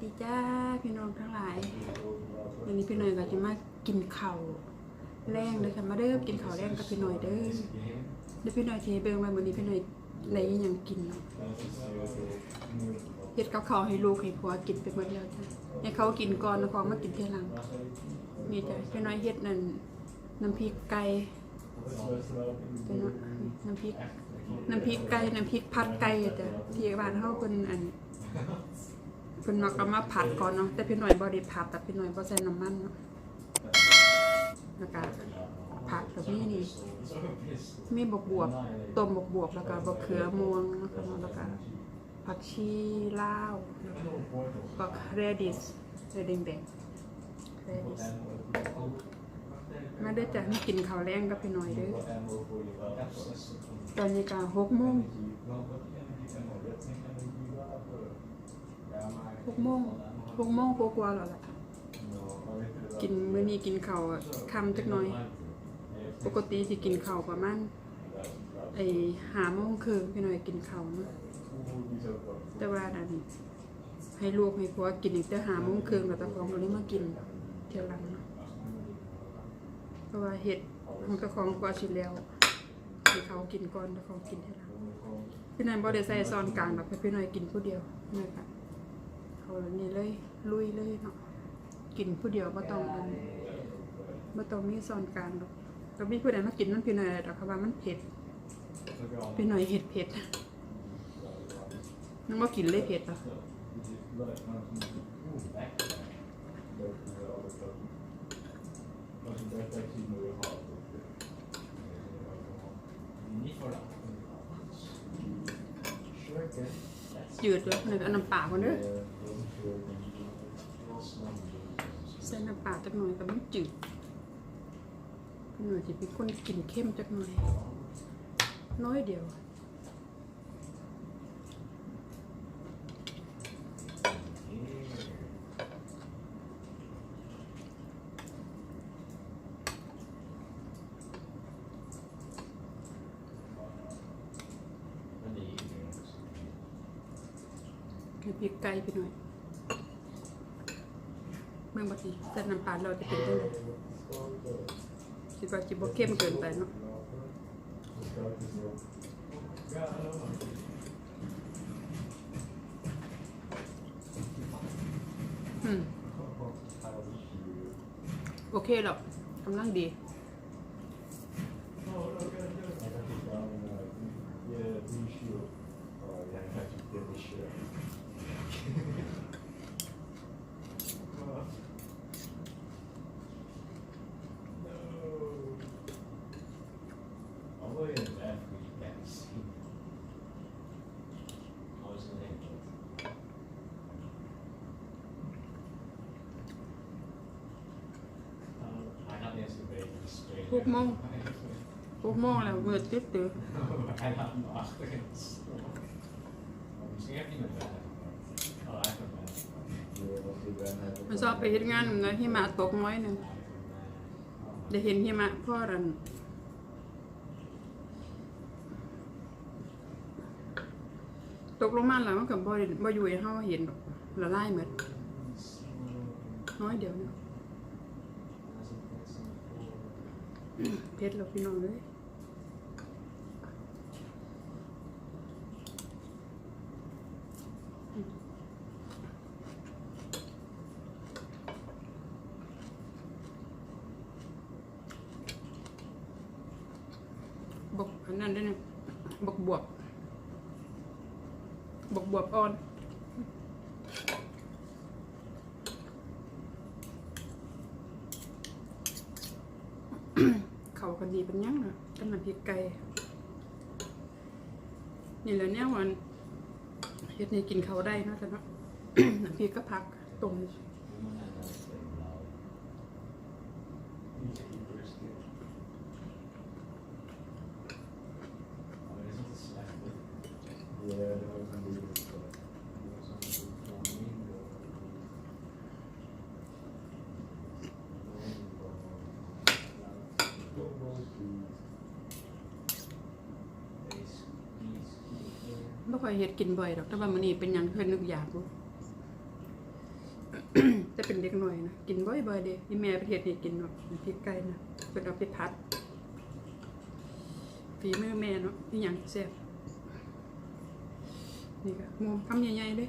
ดีจ้าพี่น้องทั้งหลายวันนี้พี่หน่อยก็จะมากินข้าวแรงเลยค่ะมาเด้อกินข้าวแรงกับพี่หน่อยเด้อเดี๋ยวพี่หน่อยเทเบิ่งว่าวันนี้พี่หน่อยอะไรยังกินเนาะเฮ็ดกับข้าวให้ลูกให้ผัวกินไปหมดแล้วจ้ะให้เขากินก่อนแล้วเขามากินทีหลังนี่จ้ะพี่น่อยเฮ็ดนั่นน้ำพริกไก่เป็นน้ำพริกน้ำพริกไก่น้ำพริกผัดไก่จ้ะที่บ้านเฮาเพิ่นอัน เพิ่นมักเอามาผัดก่อนเนาะแต่พี่หน่อยบ่ได้ผัดแต่พี่หน่อยบ่ใส่น้ำมันเนาะแล้วก็ผักกับนี่นี่มีบวบบวบต้มบวบบวบแล้วก็บะเขือม่วงนะคะแล้วก็ผักชีลาวก็เรดิสเรดิงแดงเรดิสมาเด้จ้ะมากินข้าวแรงกับพี่หน่อยเด้อตอนนี้ก็6โมง 6โมง6โมงกว่าๆแล้วล่ะกินมื้อนี้กินข้าวคำจักหน่อย ปกติสิกินข้าวประมาณไอ้หาโมงครึ่งพี่หน่อยกินข้าวเนาะแต่ว่านั่นให้ลูกให้ผัวกินอีกแต่หาโมงครึ่งแล้วต่ของเราเลยมากินเที่ยวหลังเนาะเพราะว่าเห็ดมันก็ของกว่าสิแล้วให้เขากินก่อนแล้วเขากินเที่ยวหลังพี่หน่อยบ่ได้ใส่ซอนกลางดอกให้พี่หน่อยกินผู้เดียวนี่ค่ะ เขานี่เลยลุยเลยเนาะกินผู้เดียวบ่ต้องอันบ่ต้องมีซอนกลางดอกก็มีผู้ใดมากินมันพี่หน่อยดอกคะว่ามันเผ็ดพี่หน่อยเห็ดเผ็ดนึกว่ากินเลยเผ็ดอะ จืดเลยหนึ่งอันน้ำปลาคนเด้อใส่น้ำปลาจักหน่อยก็มันจืดหน่อยจะเป็นคนกินเข้มจักหน่อย น้อยเดียว แค่พริกไก่พี่หน่อยเมื่อบางทีใส่น้ำปลาเราจะเป็นยังไงคิดว่าจิบเข้มเกินไปเนาะอืมโอเคหรอกกำลังดี พวกโมงพวกโมงแล้ว มันชอบไปเฮ็ดงานนะหิมะตกน้อยหนึ่งได้เห็นหิมะพ่อรันตกลงมาแล้วมันก็บ่ได้บ่อยู่ให้เฮาเห็นดอกละลายหมดน้อยเดียวเนี่ยเพชรเราพี่น้องเลยบกอั นนั้นด้วยนะบกบวบบกบวบอ่อนเขากันดีเป็นยังนะกันน้ำพริกไก่นี่แหละเนี่ยวันเฮ็ดนี่กินเขาได้นะแต่ว่าน้ำพริกก็พักต้มไม่ อยเฮ็ดกินบ่อยดอกแต่ว่ามื้อนี้เป็นหยังเพิ่นนึกอยากรู้เป็นเด็กหน่อยนะกินบ่อยๆเด้ที่แม่ประเทศนี่กินเนาะพริกไก่นะเป็นเอาไปพัดฝีมือแม่เนาะนี่หยังแซ่บนี่ก็มุมคำใหญ่ๆเล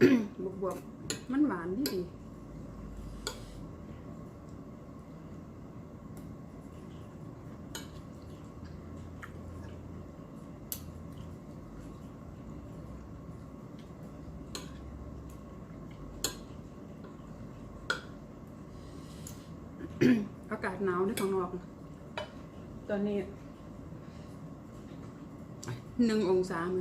บวบๆมันหวานดีดีอากาศหนาวในข้างนอก ตอนนี้หนึ่งองศามั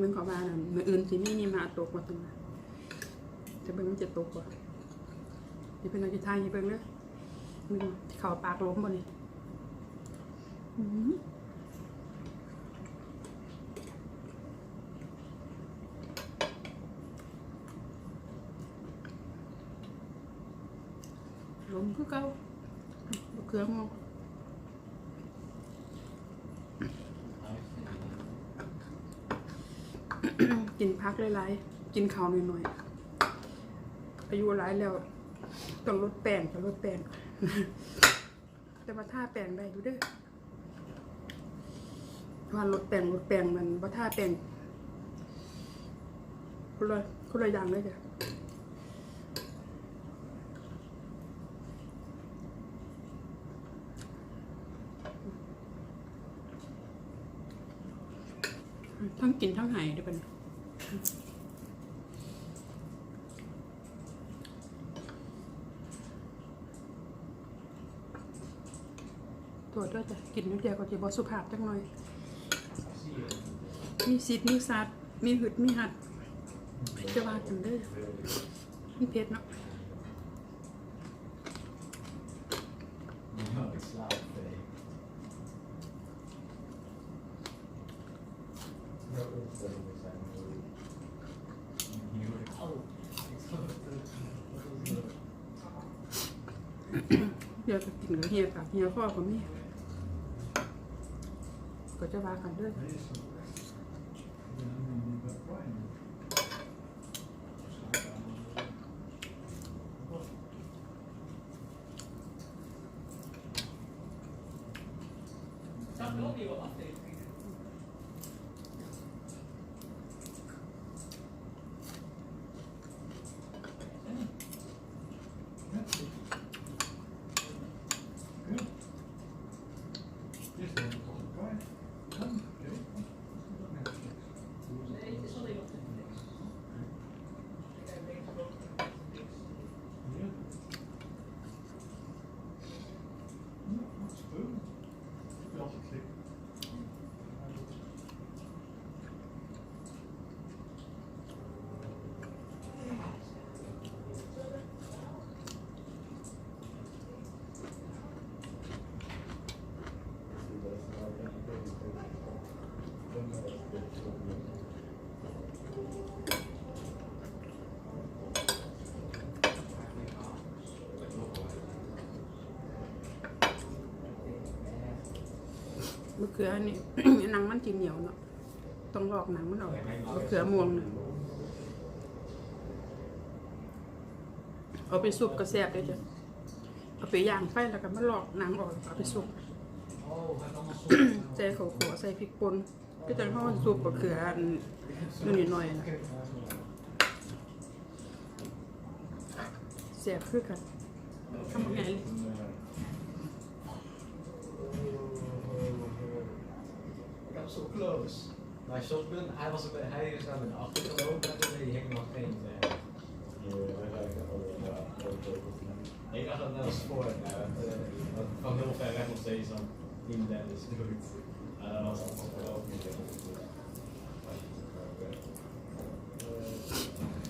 นมึงขอบ้าน่ะมืออื่นสิมีนี่มาตกมาตรงนั้นจะเบิ่งมันจะตกว่าจะเป็นอะไรที่ทายอย่เบิ่งเด้อมึงเข่าปากล้มบ่นี่อือล้มคือเก่าบ่เครื่องมอง กินพักหลายๆกินข้าวหน่อยๆอายุหลายแล้วต้องลดแป้งต้องลดแป้งแต่ว่าท่าแป้งได้อยู่เด้อว่าลดแป้งลดแป้งมันว่าท่าแป้งคนละคนละอย่างเลยจ้ะทั้งกินทั้งหายด้วยกัน ตัวด้วยจ้ะกินนิดเดียวก็จะบสุภาพจังหน่อย มีซิดมีซัดมีหึดมีหัดจะว่าจังเด้อมีเพชรเนาะ เฮียวจะกินกับเฮียกับเฮียพ่อกับแม่ก็จะว่ากันด้วย มะเขือนี่ หนังมันจีเหนียวเนาะต้องลอกหนังมันออกมะเขือม่วงน่ะเอาไปซุปกระแซบเลยจ้ะเอาไปย่างไฟแล้วก็มาลอกหนังออกเอาไปซุปใส่ข้าวขัวใส่พริกป่นก็จะเข้าซุปมะเขืออันนู่นนี่หน่อยนะแซ่บคือกันทำยังไง เลย Ik heb zo close. Maar Shotgun, hij, was er, hij is naar beneden achter gelopen en toen hing nog geen. eh, Ja, hij gaat al. Ja, dat is ook goed. Ik dacht dat het naar sport, nou, dat, eh, dat kwam heel ver weg nog steeds van Team Dennis. Maar dat was allemaal wel niet heel goed.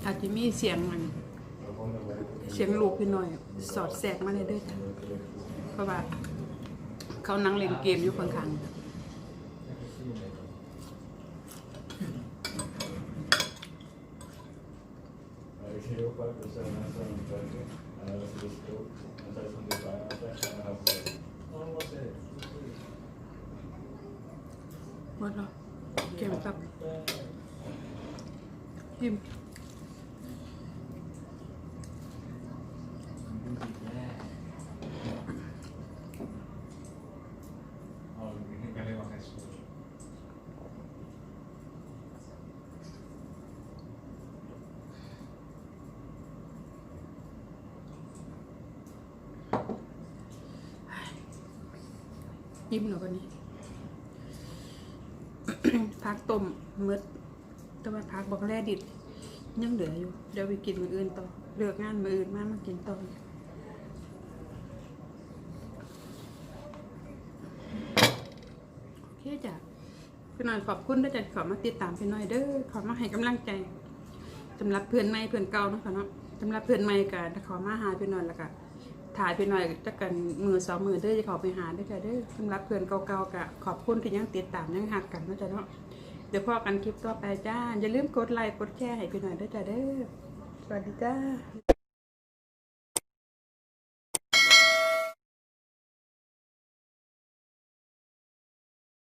อาจจะมีเสียงมันเสียงลูกพี่หน่อย สอดแทรกมาเลยเด้อจ้ะเพราะว่าเขานั่งเล่นเกมอยู่ข้างๆ Ik zie heel vaak dat zijn mensen aan het werken. En dan is het dus stil. En zij van dichtbij aan het weg. En dan gaan ze weg. Oh, wat was het? หมดแล้วเกมกับพิม Oh, ik ben helemaal geen sport. ยิ้มหน่อยวันนี้พักต้มมืดแต่ว่าพักบอกแร่ดิดยังเหลืออยู่ เดี๋ยวไปกินมืออื่นต่อเลือกงานมืออื่นมามากินต่อโอเคจ้ะพี่น่อยขอบคุณด้วยจ้ะขอมาติดตามพี่น่อยเด้อขอมาให้กำลังใจสำหรับเพื่อนใหม่เพื่อนเก่านะค่ะเนาะสำหรับเพื่อนใหม่กันขอมาหาพี่น่อยแล้วก็ ถ่ายพี่หน่อยจะกันมือสองมือเด้อจะขอไปหาด้อจ้ะเด้อสำหรับเพื่อนเก่าๆกะขอบคุณที่ยังติดตามยังหักกันนะจ๊ะเนาะเดี๋ยวพอกันคลิปต่อไปจ้าอย่าลืมกดไลค์กดแชร์ให้พี่หน่อยด้วยจ้ะเด้อสวัสดีจ้า